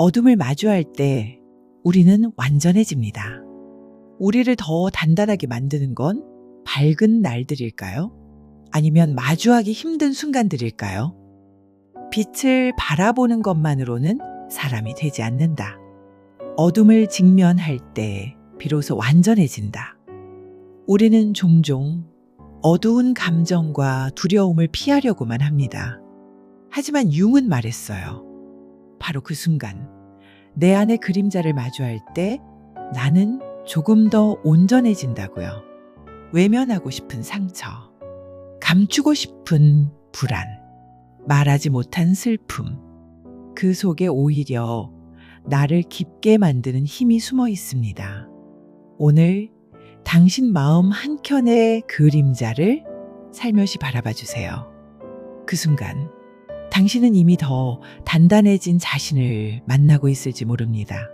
어둠을 마주할 때 우리는 완전해집니다. 우리를 더 단단하게 만드는 건 밝은 날들일까요? 아니면 마주하기 힘든 순간들일까요? 빛을 바라보는 것만으로는 사람이 되지 않는다. 어둠을 직면할 때 비로소 완전해진다. 우리는 종종 어두운 감정과 두려움을 피하려고만 합니다. 하지만 융은 말했어요. 바로 그 순간, 내 안의 그림자를 마주할 때 나는 조금 더 온전해진다고요. 외면하고 싶은 상처, 감추고 싶은 불안, 말하지 못한 슬픔, 그 속에 오히려 나를 깊게 만드는 힘이 숨어 있습니다. 오늘 당신 마음 한켠의 그림자를 살며시 바라봐 주세요. 그 순간 당신은 이미 더 단단해진 자신을 만나고 있을지 모릅니다.